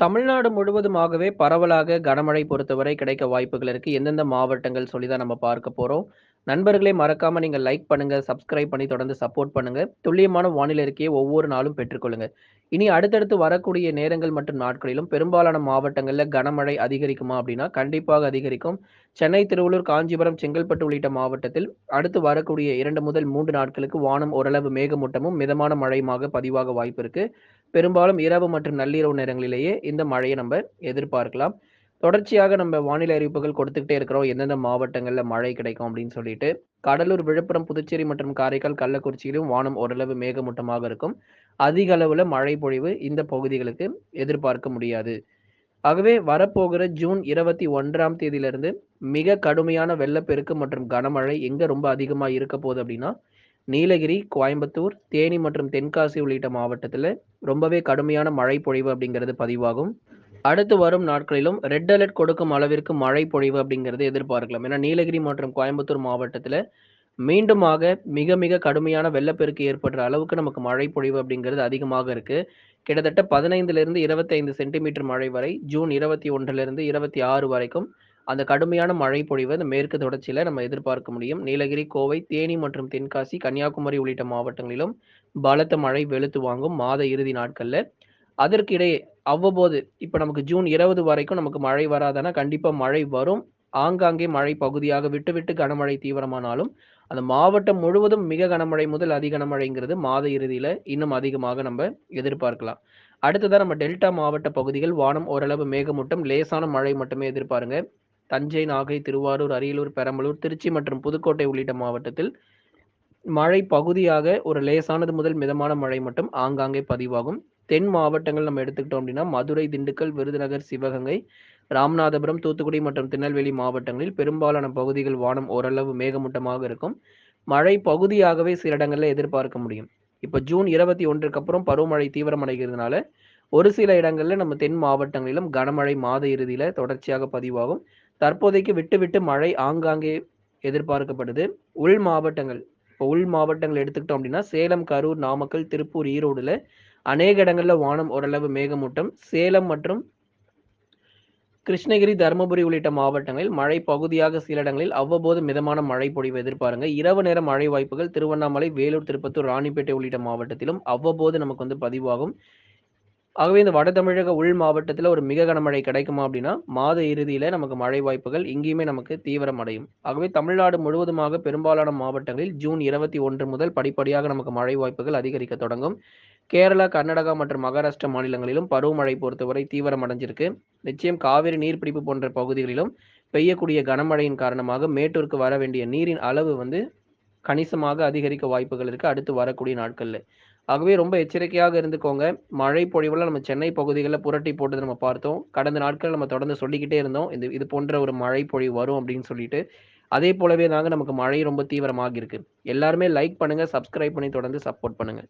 தமிழ்நாடு முழுவதுமாகவே பரவலாக கனமழை பொறுத்தவரை கிடைக்க வாய்ப்புகள் இருக்கு. எந்தெந்த மாவட்டங்கள் சொல்லி தான் நம்ம பார்க்க போறோம். நண்பர்களே மறக்காம நீங்க லைக் பண்ணுங்க, சப்ஸ்கிரைப் பண்ணி தொடர்ந்து சப்போர்ட் பண்ணுங்க. துல்லியமான வானிலை அறிக்கையை ஒவ்வொரு நாளும் பெற்றுக்கொள்ளுங்க. இனி அடுத்தடுத்து வரக்கூடிய நேரங்கள் மற்றும் நாட்களிலும் பெரும்பாலான மாவட்டங்கள்ல கனமழை அதிகரிக்குமா அப்படின்னா, கண்டிப்பாக அதிகரிக்கும். சென்னை, திருவள்ளூர், காஞ்சிபுரம், செங்கல்பட்டு உள்ளிட்ட மாவட்டத்தில் அடுத்து வரக்கூடிய இரண்டு முதல் மூன்று நாட்களுக்கு வானம் ஓரளவு மேகமூட்டமும், மிதமான மழையுமாக பதிவாக வாய்ப்பு இருக்கு. பெரும்பாலும் இரவு மற்றும் நள்ளிரவு நேரங்களிலேயே இந்த மழையை நம்ம எதிர்பார்க்கலாம். தொடர்ச்சியாக நம்ம வானிலை அறிவிப்புகள் கொடுத்துக்கிட்டே இருக்கிறோம். எந்தெந்த மாவட்டங்களில் மழை கிடைக்கும் அப்படின்னு சொல்லிட்டு. கடலூர், விழுப்புரம், புதுச்சேரி மற்றும் காரைக்கால், கள்ளக்குறிச்சியிலும் வானம் ஓரளவு மேகமூட்டமாக இருக்கும். அதிக அளவில் மழை பொழிவு இந்த பகுதிகளுக்கு எதிர்பார்க்க முடியாது. ஆகவே வரப்போகிற ஜூன் 21ஆம் தேதியிலிருந்து மிக கடுமையான வெள்ளப்பெருக்கு மற்றும் கனமழை எங்க ரொம்ப அதிகமாக இருக்க போகுது அப்படின்னா, நீலகிரி, கோயம்புத்தூர், தேனி மற்றும் தென்காசி உள்ளிட்ட மாவட்டத்தில் ரொம்பவே கடுமையான மழை பொழிவு அப்படிங்கிறது பதிவாகும். அடுத்து வரும் நாட்களிலும் ரெட் அலர்ட் கொடுக்கும் அளவிற்கு மழை பொழிவு அப்படிங்கிறது எதிர்பார்க்கலாம். ஏன்னா நீலகிரி மற்றும் கோயம்புத்தூர் மாவட்டத்தில் மீண்டுமாக மிக மிக கடுமையான வெள்ளப்பெருக்கு ஏற்படுற அளவுக்கு நமக்கு மழை பொழிவு அப்படிங்கிறது அதிகமாக இருக்கு. கிட்டத்தட்ட 15லிருந்து 25 சென்டிமீட்டர் மழை வரை ஜூன் 21லிருந்து 26 வரைக்கும் அந்த கடுமையான மழை பொழிவு இந்த மேற்கு தொடர்ச்சியில நம்ம எதிர்பார்க்க முடியும். நீலகிரி, கோவை, தேனி மற்றும் தென்காசி, கன்னியாகுமரி உள்ளிட்ட மாவட்டங்களிலும் பலத்த மழை வெளுத்து வாங்கும் மாத இறுதி நாட்கள்ல. அதற்கு இடையே அவ்வப்போது இப்ப நமக்கு ஜூன் 20 வரைக்கும் நமக்கு மழை வராதனா கண்டிப்பா மழை வரும். ஆங்காங்கே மழை பகுதியாக விட்டு விட்டு கனமழை தீவிரமானாலும், அந்த மாவட்டம் முழுவதும் மிக கனமழை முதல் அதிக கனமழைங்கிறது மாத இறுதியில இன்னும் அதிகமாக நம்ம எதிர்பார்க்கலாம். அடுத்ததான் நம்ம டெல்டா மாவட்ட பகுதிகள் வானம் ஓரளவு மேகமூட்டம், லேசான மழை மட்டுமே எதிர்பாருங்க. தஞ்சை, நாகை, திருவாரூர், அரியலூர், பெரம்பலூர், திருச்சி மற்றும் புதுக்கோட்டை உள்ளிட்ட மாவட்டத்தில் மழை பகுதியாக ஒரு லேசானது முதல் மிதமான மழை மட்டும் ஆங்காங்கே பதிவாகும். தென் மாவட்டங்கள் நம்ம எடுத்துக்கிட்டோம் அப்படின்னா, மதுரை, திண்டுக்கல், விருதுநகர், சிவகங்கை, ராமநாதபுரம், தூத்துக்குடி மற்றும் திருநெல்வேலி மாவட்டங்களில் பெரும்பாலான பகுதிகள் வானம் ஓரளவு மேகமூட்டமாக இருக்கும். மழை பகுதியாகவே சில இடங்களில் எதிர்பார்க்க முடியும். இப்போ ஜூன் 21க்கு அப்புறம் பருவமழை தீவிரமடைகிறதுனால, ஒரு சில இடங்களில் நம்ம தென் மாவட்டங்களிலும் கனமழை மாத இறுதியில் தொடர்ச்சியாக பதிவாகும். தற்போதைக்கு விட்டு விட்டு மழை ஆங்காங்கே எதிர்பார்க்கப்படுது. உள் மாவட்டங்கள் இப்போ உள் மாவட்டங்கள் எடுத்துக்கிட்டோம் அப்படின்னா, சேலம், கரூர், நாமக்கல், திருப்பூர், ஈரோடுல அநேக இடங்கள்ல வானம் ஓரளவு மேகமூட்டம். சேலம் மற்றும் கிருஷ்ணகிரி, தருமபுரி உள்ளிட்ட மாவட்டங்களில் மழை பகுதியாக சில இடங்களில் அவ்வப்போது மிதமான மழை பொழிவு எதிர்பாருங்க. இரவு நேர மழை வாய்ப்புகள் திருவண்ணாமலை, வேலூர், திருப்பத்தூர், ராணிப்பேட்டை உள்ளிட்ட மாவட்டத்திலும் அவ்வப்போது நமக்கு வந்து பதிவாகும். ஆகவே இந்த வட தமிழக உள் மாவட்டத்தில் ஒரு மிக கனமழை கிடைக்குமா அப்படின்னா, மாத இறுதியில நமக்கு மழை வாய்ப்புகள் இங்கேயுமே நமக்கு தீவிரமடையும். ஆகவே தமிழ்நாடு முழுவதுமாக பெரும்பாலான மாவட்டங்களில் ஜூன் 21 முதல் படிப்படியாக நமக்கு மழை வாய்ப்புகள் அதிகரிக்க தொடங்கும். கேரளா, கர்நாடகா மற்றும் மகாராஷ்டிரா மாநிலங்களிலும் பருவமழை பொறுத்தவரை தீவிரம் அடைஞ்சிருக்கு. நிச்சயம் காவிரி நீர்பிடிப்பு போன்ற பகுதிகளிலும் பெய்யக்கூடிய கனமழையின் காரணமாக மேட்டூருக்கு வர வேண்டிய நீரின் அளவு வந்து கணிசமாக அதிகரிக்க வாய்ப்புகள் இருக்கு அடுத்து வரக்கூடிய நாட்கள்ல. ஆகவே ரொம்ப எச்சரிக்கையாக இருந்துக்கோங்க. மழை பொழிவுல நம்ம சென்னை பகுதிகளில் புரட்டி போட்டது நம்ம பார்த்தோம். கடந்த நாட்கள் நம்ம தொடர்ந்து சொல்லிக்கிட்டே இருந்தோம். இது இது போன்ற ஒரு மழை பொழிவு வரும் அப்படின்னு சொல்லிட்டு. அதே போலவே தாங்க நமக்கு மழை ரொம்ப தீவிரமாக இருக்கு. எல்லாருமே லைக் பண்ணுங்க, சப்ஸ்கிரைப் பண்ணி தொடர்ந்து சப்போர்ட் பண்ணுங்க.